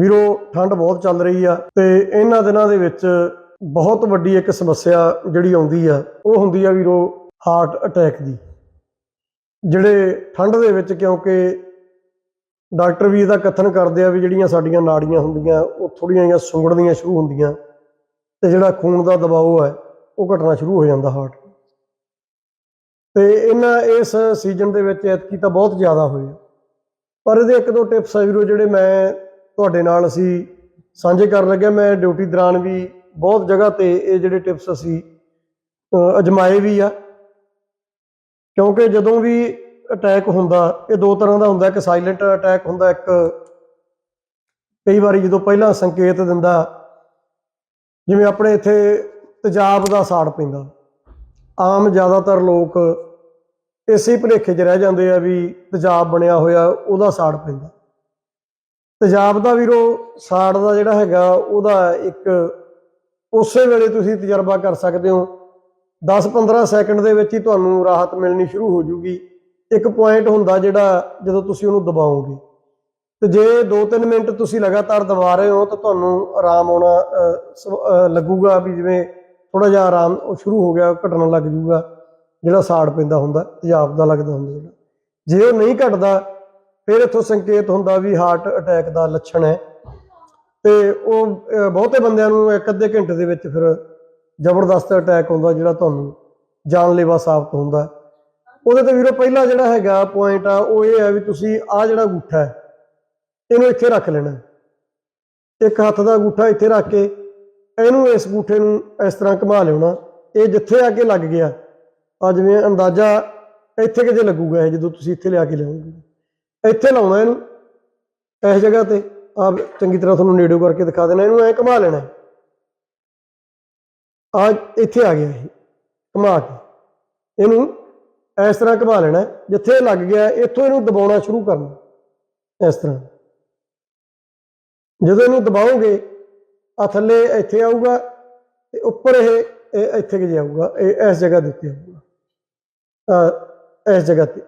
ਵੀਰੋ, ਠੰਡ ਬਹੁਤ ਚੱਲ ਰਹੀ ਆ ਤੇ ਇਹਨਾਂ ਦਿਨਾਂ ਦੇ ਵਿੱਚ ਬਹੁਤ ਵੱਡੀ ਇੱਕ ਸਮੱਸਿਆ ਜਿਹੜੀ ਆਉਂਦੀ ਆ, ਉਹ ਹੁੰਦੀ ਆ ਵੀਰੋ ਹਾਰਟ ਅਟੈਕ ਦੀ। ਜਿਹੜੇ ਠੰਡ ਦੇ ਵਿੱਚ ਕਿਉਂਕਿ ਡਾਕਟਰ ਵੀ ਇਹਦਾ ਕਥਨ ਕਰਦੇ ਆ ਵੀ ਜਿਹੜੀਆਂ ਸਾਡੀਆਂ ਨਾੜੀਆਂ ਹੁੰਦੀਆਂ, ਉਹ ਥੋੜੀਆਂ ਜਿਹੀਆਂ ਸੁੰਗੜਨੀਆਂ ਸ਼ੁਰੂ ਹੁੰਦੀਆਂ ਤੇ ਜਿਹੜਾ ਖੂਨ ਦਾ ਦਬਾਅ ਹੈ ਉਹ ਘਟਣਾ ਸ਼ੁਰੂ ਹੋ ਜਾਂਦਾ ਹਾਰਟ ਤੇ। ਇਹਨਾਂ ਇਸ ਸੀਜ਼ਨ ਦੇ ਵਿੱਚ ਐਤਕੀ ਤਾਂ ਬਹੁਤ ਜ਼ਿਆਦਾ ਹੋਇਆ ਪਰ ਇਹਦੇ ਇੱਕ ਦੋ ਟਿਪਸ ਆ ਵੀਰੋ, ਜਿਹੜੇ ਮੈਂ ਤੁਹਾਡੇ ਨਾਲ ਅਸੀਂ ਸਾਂਝੇ ਕਰਨ ਲੱਗੇ ਮੈਂ ਡਿਊਟੀ ਦੌਰਾਨ ਵੀ ਬਹੁਤ ਜਗ੍ਹਾ ਤੇ ਇਹ ਜਿਹੜੇ ਟਿਪਸ ਅਸੀਂ ਅਜਮਾਏ ਵੀ ਆ। ਕਿਉਂਕਿ ਜਦੋਂ ਵੀ ਅਟੈਕ ਹੁੰਦਾ, ਇਹ ਦੋ ਤਰ੍ਹਾਂ ਦਾ ਹੁੰਦਾ। ਇੱਕ ਸਾਇਲੈਂਟ ਅਟੈਕ ਹੁੰਦਾ, ਇੱਕ ਕਈ ਵਾਰੀ ਜਦੋਂ ਪਹਿਲਾਂ ਸੰਕੇਤ ਦਿੰਦਾ, ਜਿਵੇਂ ਆਪਣੇ ਇੱਥੇ ਤੇਜ਼ਾਬ ਦਾ ਸਾੜ ਪੈਂਦਾ। ਆਮ ਜ਼ਿਆਦਾਤਰ ਲੋਕ ਇਸੇ ਭੁਲੇਖੇ 'ਚ ਰਹਿ ਜਾਂਦੇ ਆ ਵੀ ਤੇਜ਼ਾਬ ਬਣਿਆ ਹੋਇਆ, ਉਹਦਾ ਸਾੜ ਪੈਂਦਾ। ਤੇਜ਼ਾਬ ਦਾ ਵੀਰੋ ਸਾੜ ਦਾ ਜਿਹੜਾ ਹੈਗਾ ਉਹਦਾ ਇੱਕ ਉਸੇ ਵੇਲੇ ਤੁਸੀਂ ਤਜਰਬਾ ਕਰ ਸਕਦੇ ਹੋ। 10-15 ਸੈਕਿੰਡ ਦੇ ਵਿੱਚ ਹੀ ਤੁਹਾਨੂੰ ਰਾਹਤ ਮਿਲਣੀ ਸ਼ੁਰੂ ਹੋ ਜੂਗੀ। ਇੱਕ ਪੁਆਇੰਟ ਹੁੰਦਾ ਜਿਹੜਾ ਜਦੋਂ ਤੁਸੀਂ ਉਹਨੂੰ ਦਬਾਓਗੇ। ਤੇ ਜੇ 2-3 ਮਿੰਟ ਤੁਸੀਂ ਲਗਾਤਾਰ ਦਬਾ ਰਹੇ ਹੋ ਤਾਂ ਤੁਹਾਨੂੰ ਆਰਾਮ ਆਉਣਾ ਅ, ਲੱਗੂਗਾ ਵੀ ਜਿਵੇਂ ਥੋੜਾ ਜਿਹਾ ਆਰਾਮ ਉਹ ਸ਼ੁਰੂ ਹੋ ਗਿਆ ਘਟਣ ਲੱਗ ਜੂਗਾ। ਜਿਹੜਾ ਸਾੜ ਪੈਂਦਾ ਹੁੰਦਾ ਤੇਜ਼ਾਬ ਦਾ ਲੱਗਦਾ ਹੁੰਦਾ ਜਿਹੜਾ। ਜੇ ਉਹ ਨਹੀਂ ਘਟਦਾ ਫਿਰ ਇੱਥੋਂ ਸੰਕੇਤ ਹੁੰਦਾ ਵੀ ਹਾਰਟ ਅਟੈਕ ਦਾ ਲੱਛਣ ਹੈ। ਤੇ ਉਹ ਬਹੁਤੇ ਬੰਦਿਆਂ ਨੂੰ ਇੱਕ ਅੱਧੇ ਘੰਟੇ ਦੇ ਵਿੱਚ ਫਿਰ ਜ਼ਬਰਦਸਤ ਅਟੈਕ ਹੁੰਦਾ ਜਿਹੜਾ ਤੁਹਾਨੂੰ ਜਾਨਲੇਵਾ ਸਾਬਤ ਹੁੰਦਾ। ਉਹਦੇ ਤੇ ਵੀਰੋ ਪਹਿਲਾ ਜਿਹੜਾ ਹੈਗਾ ਪੁਆਇੰਟ ਆ, ਉਹ ਇਹ ਹੈ ਵੀ ਤੁਸੀਂ ਆ ਜਿਹੜਾ ਅੰਗੂਠਾ ਹੈ, ਇਹਨੂੰ ਇੱਥੇ ਰੱਖ ਲੈਣਾ। ਇੱਕ ਹੱਥ ਦਾ ਅੰਗੂਠਾ ਇੱਥੇ ਰੱਖ ਕੇ ਇਹਨੂੰ ਇਸ ਅੰਗੂਠੇ ਨੂੰ ਇਸ ਤਰ੍ਹਾਂ ਘੁਮਾ ਲਿਆਉਣਾ ਇਹ ਜਿੱਥੇ ਆ ਕੇ ਲੱਗ ਗਿਆ, ਆ ਜਿਵੇਂ ਅੰਦਾਜ਼ਾ ਇੱਥੇ ਕਿਤੇ ਲੱਗੂਗਾ, ਇਹ ਜਦੋਂ ਤੁਸੀਂ ਇੱਥੇ ਲਿਆ ਕੇ ਲਿਆਉਂਗੇ। ਇੱਥੇ ਲਾਉਣਾ ਇਹਨੂੰ, ਇਸ ਜਗ੍ਹਾ ਤੇ। ਆ ਚੰਗੀ ਤਰ੍ਹਾਂ ਤੁਹਾਨੂੰ ਨੇੜਿਓ ਕਰਕੇ ਦਿਖਾ ਦੇਣਾ, ਇਹਨੂੰ ਐ ਘੁਮਾ ਲੈਣਾ। ਆ ਇੱਥੇ ਆ ਗਿਆ ਇਹ, ਘੁਮਾ ਕੇ। ਇਹਨੂੰ ਇਸ ਤਰ੍ਹਾਂ ਘੁਮਾ ਲੈਣਾ, ਜਿੱਥੇ ਇਹ ਲੱਗ ਗਿਆ, ਇੱਥੋਂ ਇਹਨੂੰ ਦਬਾਉਣਾ ਸ਼ੁਰੂ ਕਰਨਾ, ਇਸ ਤਰ੍ਹਾਂ। ਜਦੋਂ ਇਹਨੂੰ ਦਬਾਓਗੇ ਆ ਥੱਲੇ ਇੱਥੇ ਆਊਗਾ, ਤੇ ਉੱਪਰ ਇਹ ਇੱਥੇ ਕਿ ਜਾਊਗਾ ਇਹ ਇਸ ਜਗ੍ਹਾ ਦੇ ਉੱਤੇ ਆਊਗਾ। ਇਸ ਜਗ੍ਹਾ ਤੇ।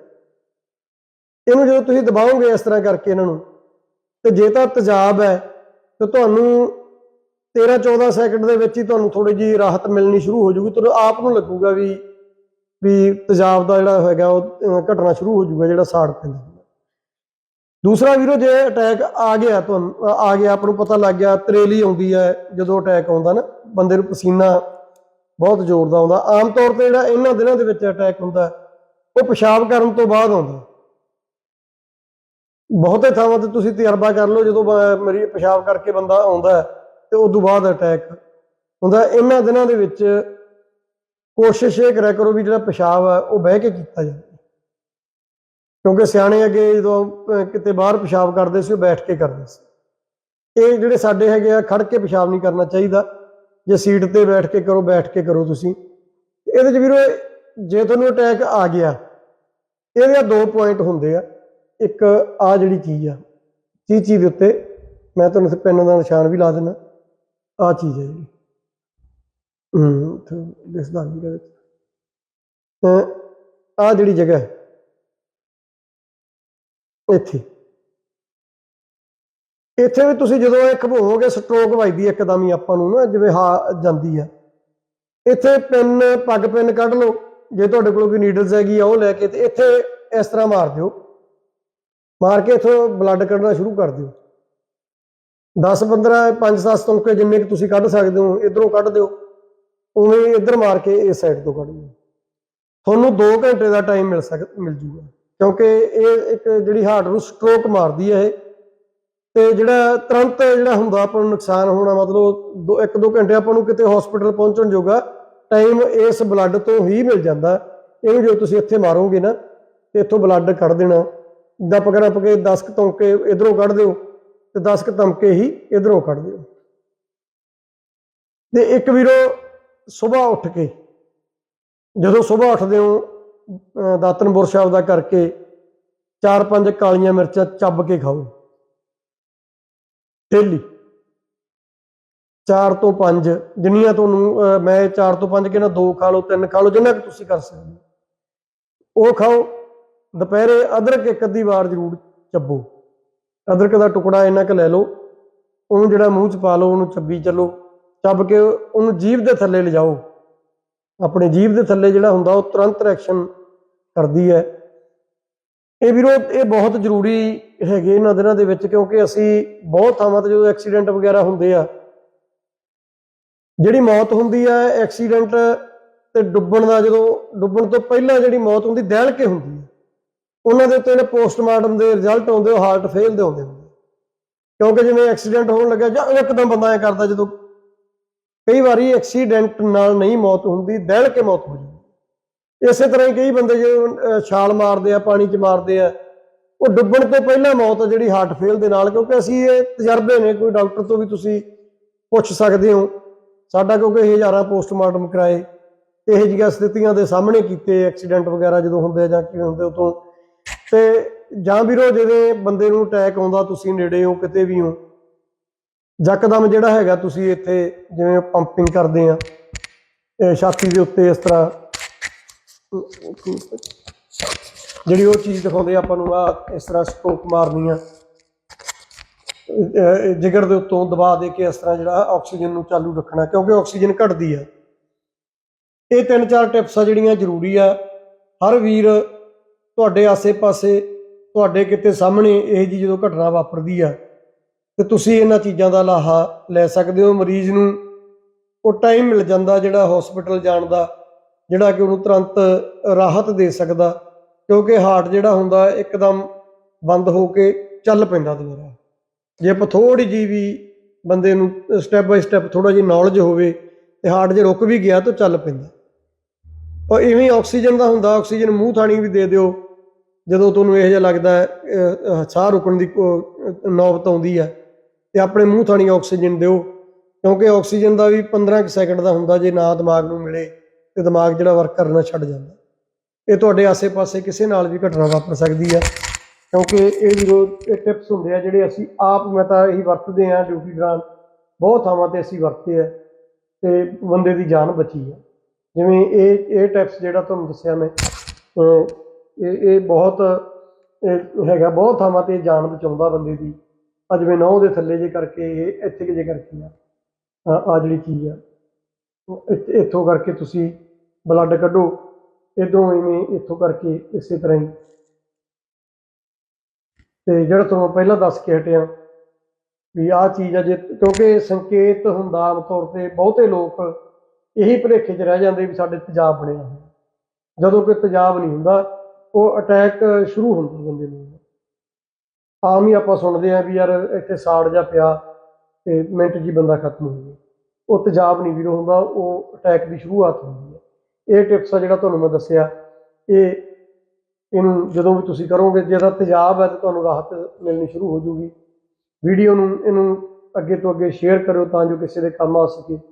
ਇਹਨੂੰ ਜਦੋਂ ਤੁਸੀਂ ਦਬਾਓਗੇ ਇਸ ਤਰ੍ਹਾਂ ਕਰਕੇ ਇਹਨਾਂ ਨੂੰ ਤੇ ਜੇ ਤਾਂ ਤੇਜ਼ਾਬ ਹੈ ਤੇ ਤੁਹਾਨੂੰ 13 14 ਸੈਕਿੰਡ ਦੇ ਵਿੱਚ ਹੀ ਤੁਹਾਨੂੰ ਥੋੜੀ ਜੀ ਰਾਹਤ ਮਿਲਣੀ ਸ਼ੁਰੂ ਹੋ ਜੂਗੀ ਤੁਹਾਨੂੰ ਆਪ ਨੂੰ ਲੱਗੂਗਾ ਵੀ ਵੀ ਤੇਜ਼ਾਬ ਦਾ ਜਿਹੜਾ ਹੈਗਾ ਉਹ ਅਹ, ਘਟਣਾ ਸ਼ੁਰੂ ਹੋ ਜੂਗਾ ਜਿਹੜਾ ਸਾੜ ਪੈਂਦਾ। ਦੂਸਰਾ ਵੀਰੋ ਜੇ ਅਟੈਕ ਆ ਗਿਆ ਤੁਹਾਨੂੰ ਆ ਗਿਆ ਆਪ ਨੂੰ ਪਤਾ ਲੱਗ ਗਿਆ ਤਰੇਲੀ ਆਉਂਦੀ ਹੈ ਜਦੋਂ ਅਟੈਕ ਆਉਂਦਾ ਨਾ ਬੰਦੇ ਨੂੰ ਪਸੀਨਾ ਬਹੁਤ ਜ਼ੋਰ ਦਾ ਆਉਂਦਾ। ਆਮ ਤੌਰ ਤੇ ਜਿਹੜਾ ਇਹਨਾਂ ਦਿਨਾਂ ਦੇ ਵਿੱਚ ਅਟੈਕ ਹੁੰਦਾ ਉਹ ਪਿਸ਼ਾਬ ਕਰਨ ਤੋਂ ਬਾਅਦ ਆਉਂਦਾ। ਬਹੁਤੇ ਥਾਵਾਂ ਤੇ ਤੁਸੀਂ ਤਜਰਬਾ ਕਰ ਲਓ, ਜਦੋਂ ਬ- ਮਰੀ ਪਿਸ਼ਾਬ ਕਰਕੇ ਬੰਦਾ ਆਉਂਦਾ ਤੇ ਉਸ ਤੋਂ ਬਾਅਦ ਅਟੈਕ ਹੁੰਦਾ ਇਹਨਾਂ ਦਿਨਾਂ ਦੇ ਵਿੱਚ ਕੋਸ਼ਿਸ਼ ਇਹ ਕਰਿਆ ਕਰੋ ਵੀ ਜਿਹੜਾ ਪਿਸ਼ਾਬ ਹੈ, ਉਹ ਬਹਿ ਕੇ ਕੀਤਾ ਜਾਵੇ। ਕਿਉਂਕਿ ਸਿਆਣੇ ਅੱਗੇ ਜਦੋਂ ਕਿਤੇ ਬਾਹਰ ਪਿਸ਼ਾਬ ਕਰਦੇ ਸੀ, ਉਹ ਬੈਠ ਕੇ ਕਰਦੇ ਸੀ। ਇਹ ਜਿਹੜੇ ਸਾਡੇ ਹੈਗੇ ਆ ਖੜ ਕੇ ਪਿਸ਼ਾਬ ਨਹੀਂ ਕਰਨਾ ਚਾਹੀਦਾ। ਜੇ ਸੀਟ ਤੇ ਬੈਠ ਕੇ ਕਰੋ, ਬੈਠ ਕੇ ਕਰੋ ਤੁਸੀਂ। ਇਹਦੇ ਚ ਵੀਰੋ ਜੇ ਤੁਹਾਨੂੰ ਅਟੈਕ ਆ ਗਿਆ, ਇਹਦੇ ਦੋ ਪੁਆਇੰਟ ਹੁੰਦੇ ਆ। ਇੱਕ ਆ ਜਿਹੜੀ ਚੀਜ਼ ਆ ਚੀਚੀ ਦੇ ਉੱਤੇ ਮੈਂ ਤੁਹਾਨੂੰ ਇੱਥੇ ਪੈਨ ਦਾ ਨਿਸ਼ਾਨ ਵੀ ਲਾ ਦਿੰਦਾ। ਆ ਚੀਜ਼ ਹੈ ਜਿਹੜੀ। ਹੂੰ ਤੇ ਦਿਸਦਾ ਨਹੀਂ ਵਿੱਚ। ਆ ਜਿਹੜੀ ਜਗ੍ਹਾ ਹੈ, ਇੱਥੇ। ਇੱਥੇ ਵੀ ਤੁਸੀਂ ਜਦੋਂ ਇਹ ਘਬੋਗੇ ਸਟ੍ਰੋਕ ਵੱਜਦੀ ਹੈ ਇੱਕਦਮ ਹੀ ਆਪਾਂ ਨੂੰ ਨਾ ਜਿਵੇਂ ਹਾ ਜਾਂਦੀ ਆ। ਇੱਥੇ ਪਿੰਨ, ਪੱਗ ਪਿੰਨ ਕੱਢ ਲਓ। ਜੇ ਤੁਹਾਡੇ ਕੋਲ ਕੋਈ ਨੀਡਲਸ ਹੈਗੀ ਆ, ਉਹ ਲੈ ਕੇ ਤੇ ਇੱਥੇ ਇਸ ਤਰ੍ਹਾਂ ਮਾਰ ਦਿਓ। ਮਾਰ ਕੇ ਇਥੋਂ ਬਲੱਡ ਕੱਢਣਾ ਸ਼ੁਰੂ ਕਰ ਦਿਓ। 10 15 5 10 ਤੁਮਕੇ ਜਿੰਨੇ ਕਿ ਤੁਸੀਂ ਕੱਢ ਸਕਦੇ ਹੋ, ਇਧਰੋਂ ਕੱਢ ਦਿਓ। ਉਵੇਂ ਹੀ ਇੱਧਰ ਮਾਰ ਕੇ ਇਸ ਸਾਈਡ ਤੋਂ ਕੱਢ ਦਿਓ। ਤੁਹਾਨੂੰ 2 ਘੰਟੇ ਦਾ ਟਾਈਮ ਮਿਲ ਸਕ, ਮਿਲ ਜੂਗਾ। ਕਿਉਂਕਿ ਇਹ ਇੱਕ ਜਿਹੜੀ ਹਾਰਟ ਨੂੰ ਸਟ੍ਰੋਕ ਮਾਰਦੀ ਹੈ ਇਹ। ਤੇ ਜਿਹੜਾ ਤੁਰੰਤ ਜਿਹੜਾ ਹੁੰਦਾ ਆਪਾਂ ਨੂੰ ਨੁਕਸਾਨ ਹੋਣਾ, ਮਤਲਬ 1-2 ਘੰਟੇ ਆਪਾਂ ਨੂੰ ਕਿਤੇ ਹਸਪੀਟਲ ਪਹੁੰਚਣ ਜੋਗਾ ਟਾਈਮ ਇਸ ਬਲੱਡ ਤੋਂ ਹੀ ਮਿਲ ਜਾਂਦਾ। ਇਹਨੂੰ ਜੋ ਤੁਸੀਂ ਇੱਥੇ ਮਾਰੋਗੇ ਨਾ ਤੇ ਇੱਥੋਂ ਬਲੱਡ ਕੱਢ ਦੇਣਾ। ਦੱਪ ਕਰ ਅੱਪ ਕੇ 10 ਕੁ ਤੌਂਕੇ ਇਧਰੋਂ ਕੱਢ ਦਿਓ ਤੇ 10 ਕੁ ਤਮਕੇ ਹੀ ਇਧਰੋਂ ਕੱਢ ਦਿਓ। ਤੇ ਇੱਕ ਵੀਰੋ ਸਵੇਰ ਉੱਠ ਕੇ, ਜਦੋਂ ਸਵੇਰ ਉੱਠਦੇ ਹੋ ਦਾਤਨ ਬੁਰਸ਼ ਆਪਦਾ ਕਰਕੇ ਚਾਰ ਪੰਜ ਕਾਲੀਆਂ ਮਿਰਚਾਂ ਚੱਬ ਕੇ ਖਾਓ। ਡੇਲੀ। ਚਾਰ ਤੋਂ ਪੰਜ, ਜਿੰਨੀਆਂ ਤੁਹਾਨੂੰ, ਅਹ ਮੈਂ ਚਾਰ ਤੋਂ ਪੰਜ ਕਹਿੰਦਾ ਦੋ ਖਾ ਲਓ, ਤਿੰਨ ਖਾ ਲਓ, ਜਿੰਨਾ ਕਿ ਤੁਸੀਂ ਕਰ ਸਕਦੇ ਹੋ। ਉਹ ਖਾਓ। ਦੁਪਹਿਰੇ ਅਦਰਕ ਇੱਕ ਅੱਧੀ ਵਾਰ ਜ਼ਰੂਰ ਚੱਬੋ। ਅਦਰਕ ਦਾ ਟੁਕੜਾ ਇੰਨਾ ਕੁ ਲੈ ਲਓ, ਉਹਨੂੰ ਜਿਹੜਾ ਮੂੰਹ 'ਚ ਪਾ ਲਓ, ਉਹਨੂੰ ਚੱਬੀ ਚੱਲੋ, ਚੱਬ ਕੇ ਉਹਨੂੰ ਜੀਭ ਦੇ ਥੱਲੇ ਲਿਜਾਓ। ਆਪਣੇ ਜੀਭ ਦੇ ਥੱਲੇ ਜਿਹੜਾ ਹੁੰਦਾ, ਉਹ ਤੁਰੰਤ ਰਿਐਕਸ਼ਨ ਕਰਦੀ ਹੈ। ਇਹ ਵੀਰੋ, ਇਹ ਬਹੁਤ ਜ਼ਰੂਰੀ ਹੈਗੇ ਇਹਨਾਂ ਦਿਨਾਂ ਦੇ ਵਿੱਚ, ਕਿਉਂਕਿ ਅਸੀਂ ਬਹੁਤ ਥਾਵਾਂ ਤੇ ਜਦੋਂ ਐਕਸੀਡੈਂਟ ਵਗੈਰਾ ਹੁੰਦੇ ਆ, ਜਿਹੜੀ ਮੌਤ ਹੁੰਦੀ ਹੈ ਐਕਸੀਡੈਂਟ ਤੇ ਡੁੱਬਣ ਦਾ ਜਦੋਂ, ਡੁੱਬਣ ਤੋਂ ਪਹਿਲਾਂ ਜਿਹੜੀ ਮੌਤ ਹੁੰਦੀ ਦਹਿਲ ਕੇ ਹੁੰਦੀ ਹੈ। ਉਹਨਾਂ ਦੇ ਉੱਤੇ ਜਿਹੜੇ ਪੋਸਟਮਾਰਟਮ ਦੇ ਰਿਜ਼ਲਟ ਆਉਂਦੇ, ਉਹ ਹਾਰਟ ਫੇਲ ਦੇ ਆਉਂਦੇ ਹੁੰਦੇ ਕਿਉਂਕਿ ਜਿਵੇਂ ਐਕਸੀਡੈਂਟ ਹੋਣ ਲੱਗਾ ਜਾਂ ਇੱਕਦਮ ਬੰਦਾ ਐ ਕਰਦਾ ਜਦੋਂ ਕਈ ਵਾਰੀ ਐਕਸੀਡੈਂਟ ਨਾਲ ਨਹੀਂ ਮੌਤ ਹੁੰਦੀ, ਦਹਿਲ ਕੇ ਮੌਤ ਹੋ ਜਾਂਦੀ। ਇਸੇ ਤਰ੍ਹਾਂ ਹੀ ਕਈ ਬੰਦੇ ਜਦੋਂ ਛਾਲ ਮਾਰਦੇ ਆ, ਪਾਣੀ 'ਚ ਮਾਰਦੇ ਆ, ਉਹ ਡੁੱਬਣ ਤੋਂ ਪਹਿਲਾਂ ਮੌਤ ਆ ਜਿਹੜੀ ਹਾਰਟ ਫੇਲ ਦੇ ਨਾਲ, ਕਿਉਂਕਿ ਅਸੀਂ ਇਹ ਤਜਰਬੇ ਨੇ, ਕੋਈ ਡਾਕਟਰ ਤੋਂ ਵੀ ਤੁਸੀਂ ਪੁੱਛ ਸਕਦੇ ਹੋ। ਸਾਡਾ ਕਿਉਂਕਿ ਇਹ ਹਜ਼ਾਰਾਂ ਪੋਸਟਮਾਰਟਮ ਕਰਾਏ, ਇਹ ਜਿਹੀਆਂ ਸਥਿਤੀਆਂ ਦੇ ਸਾਹਮਣੇ ਕੀਤੇ ਐਕਸੀਡੈਂਟ ਵਗੈਰਾ ਜਦੋਂ ਹੁੰਦੇ ਆ ਜਾਂ ਕੀ ਹੁੰਦੇ ਉਦੋਂ ਤੇ ਜਾਂ ਵੀਰੋ ਜਿਵੇਂ ਬੰਦੇ ਨੂੰ ਅਟੈਕ ਆਉਂਦਾ, ਤੁਸੀਂ ਨੇੜੇ ਹੋ, ਕਿਤੇ ਵੀ ਹੋ, ਯਕਦਮ ਜਿਹੜਾ ਹੈਗਾ, ਤੁਸੀਂ ਇੱਥੇ ਜਿਵੇਂ ਪੰਪਿੰਗ ਕਰਦੇ ਆ ਛਾਤੀ ਦੇ ਉੱਤੇ ਇਸ ਤਰ੍ਹਾਂ, ਜਿਹੜੀ ਉਹ ਚੀਜ਼ ਦਿਖਾਉਂਦੇ ਆਪਾਂ ਨੂੰ ਆ ਇਸ ਤਰ੍ਹਾਂ ਸਟੋਕ ਮਾਰਨੀ ਆ। ਜਿਗਰ ਦੇ ਉੱਤੋਂ ਦਬਾ ਦੇ ਕੇ ਇਸ ਤਰ੍ਹਾਂ ਜਿਹੜਾ ਆਕਸੀਜਨ ਨੂੰ ਚਾਲੂ ਰੱਖਣਾ, ਕਿਉਂਕਿ ਆਕਸੀਜਨ ਘਟਦੀ ਆ। ਇਹ ਤਿੰਨ ਚਾਰ ਟਿਪਸ ਆ ਜਿਹੜੀਆਂ ਜ਼ਰੂਰੀ ਆ। ਹਰ ਵੀਰ ਤੁਹਾਡੇ ਆਸੇ-ਪਾਸੇ, ਤੁਹਾਡੇ ਕਿਤੇ ਸਾਹਮਣੇ ਇਹ ਜੀ ਜਦੋਂ ਘਟਨਾ ਵਾਪਰਦੀ ਆ, ਤੇ ਤੁਸੀਂ ਇਹਨਾਂ ਚੀਜ਼ਾਂ ਦਾ ਲਾਹਾ ਲੈ ਸਕਦੇ ਹੋ। ਮਰੀਜ਼ ਨੂੰ ਉਹ ਟਾਈਮ ਮਿਲ ਜਾਂਦਾ ਜਿਹੜਾ ਹਸਪੀਟਲ ਜਾਣ ਦਾ, ਜਿਹੜਾ ਕਿ ਉਹਨੂੰ ਤੁਰੰਤ ਰਾਹਤ ਦੇ ਸਕਦਾ, ਕਿਉਂਕਿ ਹਾਰਟ ਜਿਹੜਾ ਹੁੰਦਾ ਇੱਕਦਮ ਬੰਦ ਹੋ ਕੇ ਚੱਲ ਪੈਂਦਾ ਦੁਬਾਰਾ। ਜੇ ਆਪਾਂ ਥੋੜੀ ਜੀ ਵੀ ਬੰਦੇ ਨੂੰ ਸਟੈਪ ਬਾਈ ਸਟੈਪ ਥੋੜਾ ਜਿਹਾ ਨੌਲੇਜ ਹੋਵੇ, ਤੇ ਹਾਰਟ ਜੇ ਰੁਕ ਵੀ ਗਿਆ ਤਾਂ ਚੱਲ ਪੈਂਦਾ। ਔਰ ਇਵੇਂ ਆਕਸੀਜਨ ਦਾ ਹੁੰਦਾ ਆਕਸੀਜਨ ਮੂੰਹ ਥਾਣੀ ਵੀ ਦੇ ਦਿਓ। ਜਦੋਂ ਤੁਹਾਨੂੰ ਇਹ ਜਿਹਾ ਲੱਗਦਾ ਹੈ, ਸਾਹ ਰੁਕਣ ਦੀ ਕੋ- ਨੌਬਤ ਆਉਂਦੀ ਹੈ ਤੇ ਆਪਣੇ ਮੂੰਹ ਥਾਣੀ ਆਕਸੀਜਨ ਦਿਓ। ਕਿਉਂਕਿ ਆਕਸੀਜਨ ਦਾ ਵੀ 15 ਕੁ ਸੈਕਿੰਡ ਦਾ ਹੁੰਦਾ ਜੇ ਨਾ ਦਿਮਾਗ ਨੂੰ ਮਿਲੇ ਤੇ ਦਿਮਾਗ ਜਿਹੜਾ ਵਰਕ ਕਰਨਾ ਛੱਡ ਜਾਂਦਾ। ਇਹ ਤੁਹਾਡੇ ਆਸੇ-ਪਾਸੇ ਕਿਸੇ ਨਾਲ ਵੀ ਘਟਨਾ ਵਾਪਰ ਸਕਦੀ ਹੈ। ਕਿਉਂਕਿ ਇਹ ਵੀਰੋ ਇਹ ਟਿਪਸ ਹੁੰਦੇ ਆ ਜਿਹੜੇ ਅਸੀਂ ਆਪ ਮੈਂ ਤਾਂ ਇਹੀ ਵਰਤਦੇ ਆ ਡਿਊਟੀ ਦੌਰਾਨ। ਬਹੁਤ ਥਾਵਾਂ ਤੇ ਅਸੀਂ ਵਰਤੇ ਆ ਤੇ ਬੰਦੇ ਦੀ ਜਾਨ ਬਚੀ ਹੈ ਜਿਵੇਂ ਇਹ ਇਹ ਟਿਪਸ ਜਿਹੜਾ ਤੁਹਾਨੂੰ ਦੱਸਿਆ ਮੈਂ ਇਹ ਇਹ ਬਹੁਤ ਹੈਗਾ ਬਹੁਤ ਥਾਵਾਂ ਤੇ ਇਹ ਜਾਨ ਬਚਾਉਂਦਾ ਬੰਦੇ ਦੀ। ਆ ਜਿਵੇਂ ਨਹੁੰ ਦੇ ਥੱਲੇ ਜੇ ਕਰਕੇ ਇਹ ਇੱਥੇ ਕਿ ਜੇ ਕਰਕੇ ਆ ਆ ਜਿਹੜੀ ਚੀਜ਼ ਆ, ਉਹ ਇੱਥੋਂ ਕਰਕੇ ਤੁਸੀਂ ਬਲੱਡ ਕੱਢੋ ਇਧਰੋਂ ਇਵੇਂ ਇੱਥੋਂ ਕਰਕੇ ਇਸੇ ਤਰ੍ਹਾਂ ਹੀ। ਤੇ ਜਿਹੜਾ ਤੁਹਾਨੂੰ ਪਹਿਲਾਂ ਦੱਸ ਕੇ ਹਟਿਆ ਵੀ ਆਹ ਚੀਜ਼ ਆ ਜੇ, ਕਿਉਂਕਿ ਸੰਕੇਤ ਹੁੰਦਾ ਆਮ ਤੌਰ ਤੇ, ਬਹੁਤੇ ਲੋਕ ਇਹੀ ਭੁਲੇਖੇ 'ਚ ਰਹਿ ਜਾਂਦੇ ਵੀ ਸਾਡੇ ਤੇਜ਼ਾਬ ਬਣਿਆ ਹੋਇਆ ਜਦੋਂ ਕੋਈ ਤੇਜ਼ਾਬ ਨਹੀਂ ਹੁੰਦਾ, ਉਹ ਅਟੈਕ ਸ਼ੁਰੂ ਹੁੰਦਾ ਬੰਦੇ ਨੂੰ। ਆਮ ਹੀ ਆਪਾਂ ਸੁਣਦੇ ਆ ਵੀ ਯਾਰ ਇੱਥੇ ਸਾੜ ਜਾ ਪਿਆ ਤੇ ਮਿੰਟ ਜੀ ਬੰਦਾ ਖਤਮ ਹੋ ਗਿਆ। ਉਹ ਤੇਜ਼ਾਬ ਨਹੀਂ ਵੀਰੋ ਹੁੰਦਾ, ਉਹ ਅਟੈਕ ਦੀ ਸ਼ੁਰੂਆਤ ਹੁੰਦੀ ਹੈ। ਇਹ ਟਿਪਸ ਆ ਜਿਹੜਾ ਤੁਹਾਨੂੰ ਮੈਂ ਦੱਸਿਆ। ਇਹ ਇਹਨੂੰ ਜਦੋਂ ਵੀ ਤੁਸੀਂ ਕਰੋਗੇ, ਜੇ ਤਾਂ ਤੇਜ਼ਾਬ ਹੈ ਤਾਂ ਤੁਹਾਨੂੰ ਰਾਹਤ ਮਿਲਣੀ ਸ਼ੁਰੂ ਹੋ ਜੂਗੀ। ਵੀਡੀਓ ਨੂੰ ਇਹਨੂੰ ਅੱਗੇ ਤੋਂ ਅੱਗੇ ਸ਼ੇਅਰ ਕਰੋ ਤਾਂ ਜੋ ਕਿਸੇ ਦੇ ਕੰਮ ਆ ਸਕੇ।